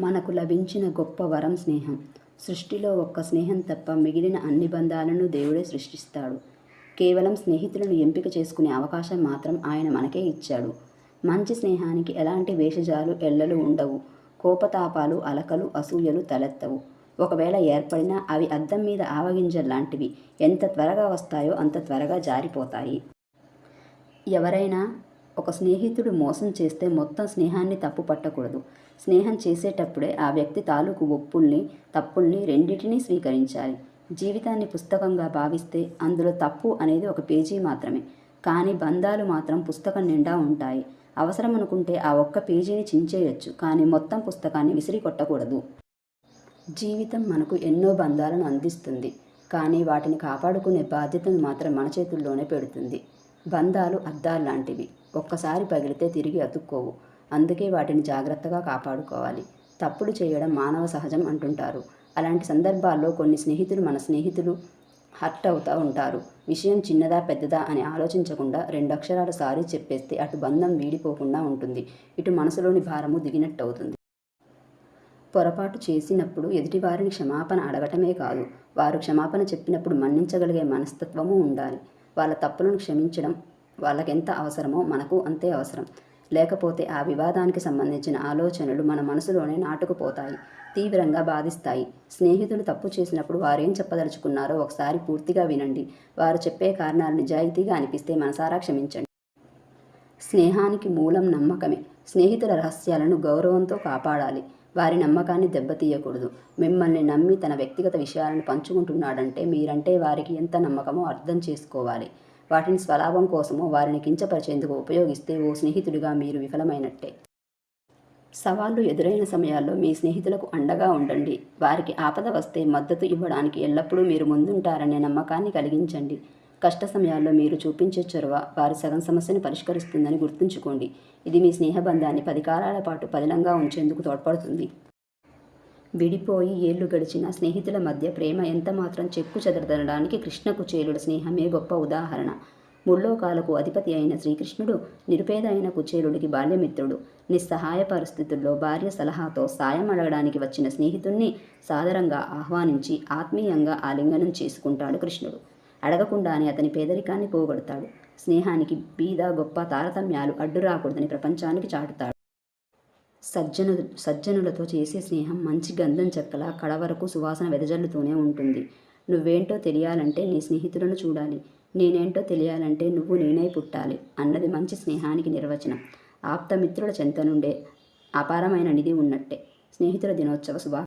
మనకు లభించిన గొప్ప వరం స్నేహం. సృష్టిలో ఒక్క స్నేహం తప్ప మిగిలిన అన్ని బంధాలను దేవుడే సృష్టిస్తాడు. కేవలం స్నేహితులను ఎంపిక చేసుకునే అవకాశం మాత్రం ఆయన మనకే ఇచ్చాడు. మంచి స్నేహానికి ఎలాంటి వేషజాలు ఎల్లలు ఉండవు. కోపతాపాలు, అలకలు, అసూయలు తలెత్తవు. ఒకవేళ ఏర్పడినా అవి అద్దం మీద ఆవగింజల్లాంటివి. ఎంత త్వరగా వస్తాయో అంత త్వరగా జారిపోతాయి. ఎవరైనా ఒక స్నేహితుడు మోసం చేస్తే మొత్తం స్నేహాన్ని తప్పు పట్టకూడదు. స్నేహం చేసేటప్పుడే ఆ వ్యక్తి తాలూకు ఒప్పుల్ని, తప్పుల్ని రెండింటినీ స్వీకరించాలి. జీవితాన్ని పుస్తకంగా భావిస్తే అందులో తప్పు అనేది ఒక పేజీ మాత్రమే. కానీ బంధాలు మాత్రం పుస్తకం నిండా ఉంటాయి. అవసరం అనుకుంటే ఆ ఒక్క పేజీని చించేయొచ్చు కానీ మొత్తం పుస్తకాన్ని విసిరి కొట్టకూడదు జీవితం మనకు ఎన్నో బంధాలను అందిస్తుంది. కానీ వాటిని కాపాడుకునే బాధ్యతను మాత్రం మన చేతుల్లోనే పెడుతుంది. బంధాలు అద్దాల్లాంటివి. ఒక్కసారి పగిలితే తిరిగి అతుక్కోవు. అందుకే వాటిని జాగ్రత్తగా కాపాడుకోవాలి. తప్పులు చేయడం మానవ సహజం అంటుంటారు. అలాంటి సందర్భాల్లో కొన్ని స్నేహితులు మన స్నేహితులు హర్ట్ అవుతూ ఉంటారు. విషయం చిన్నదా పెద్దదా అని ఆలోచించకుండా రెండక్షరాలు సారీ చెప్పేస్తే అటు బంధం వీడిపోకుండా ఉంటుంది. ఇటు మనసులోని భారము దిగినట్టు అవుతుంది పొరపాటు చేసినప్పుడు ఎదుటివారిని క్షమాపణ అడగటమే కాదు, వారు క్షమాపణ చెప్పినప్పుడు మన్నించగలిగే మనస్తత్వము ఉండాలి. వాళ్ళ తప్పులను క్షమించడం వాళ్ళకెంత అవసరమో మనకు అంతే అవసరం. లేకపోతే ఆ వివాదానికి సంబంధించిన ఆలోచనలు మన మనసులోనే నాటుకుపోతాయి. తీవ్రంగా బాధిస్తాయి. స్నేహితులు తప్పు చేసినప్పుడు వారేం చెప్పదలుచుకున్నారో ఒకసారి పూర్తిగా వినండి. వారు చెప్పే కారణాలు నిజాయితీగా అనిపిస్తే మనసారా క్షమించండి. స్నేహానికి మూలం నమ్మకమే. స్నేహితుల రహస్యాలను గౌరవంతో కాపాడాలి. వారి నమ్మకాన్ని దెబ్బతీయకూడదు. మిమ్మల్ని నమ్మి తన వ్యక్తిగత విషయాలను పంచుకుంటున్నాడంటే మీరంటే వారికి ఎంత నమ్మకమో అర్థం చేసుకోవాలి. వాటిని స్వలాభం కోసమో, వారిని కించపరిచేందుకు ఉపయోగిస్తే ఓ స్నేహితుడిగా మీరు విఫలమైనట్టే. సవాళ్ళు ఎదురైన సమయాల్లో మీ స్నేహితులకు అండగా ఉండండి. వారికి ఆపద వస్తే మద్దతు ఇవ్వడానికి ఎల్లప్పుడూ మీరు ముందుంటారనే నమ్మకాన్ని కలిగించండి. కష్ట సమయాల్లో మీరు చూపించే చొరవ వారి సగం సమస్యను పరిష్కరిస్తుందని గుర్తుంచుకోండి. ఇది మీ స్నేహబంధాన్ని పది కాలాల పాటు పదిలంగా ఉంచేందుకు తోడ్పడుతుంది. విడిపోయి ఏళ్ళు గడిచిన స్నేహితుల మధ్య ప్రేమ ఎంతమాత్రం చెక్కు చెదరదనడానికి కృష్ణ-కుచేలుల స్నేహమే గొప్ప ఉదాహరణ. ముల్లోకాలకు అధిపతి అయిన శ్రీకృష్ణుడు నిరుపేద అయిన కుచేలుడికి బాల్యమిత్రుడు. నిస్సహాయ పరిస్థితుల్లో భార్య సలహాతో సాయం అడగడానికి వచ్చిన స్నేహితుణ్ణి సాదరంగా ఆహ్వానించి ఆత్మీయంగా ఆలింగనం చేసుకుంటాడు కృష్ణుడు. అడగకుండానే అతని పేదరికాన్ని పోగొడతాడు. స్నేహానికి బీద, గొప్ప తారతమ్యాలు అడ్డు రాకూడదని ప్రపంచానికి చాటుతాడు. సజ్జనులు సజ్జనులతో చేసే స్నేహం మంచి గంధం చెక్కలా కడవరకూ సువాసన వెదజల్లుతూనే ఉంటుంది. నువ్వేంటో తెలియాలంటే నీ స్నేహితులను చూడాలి. నేనేంటో తెలియాలంటే నువ్వు నేనై పుట్టాలి అన్నది మంచి స్నేహానికి నిర్వచనం. ఆప్తమిత్రుల చెంత నుండే అపారమైన నిధి ఉన్నట్టే. స్నేహితుల దినోత్సవ శుభా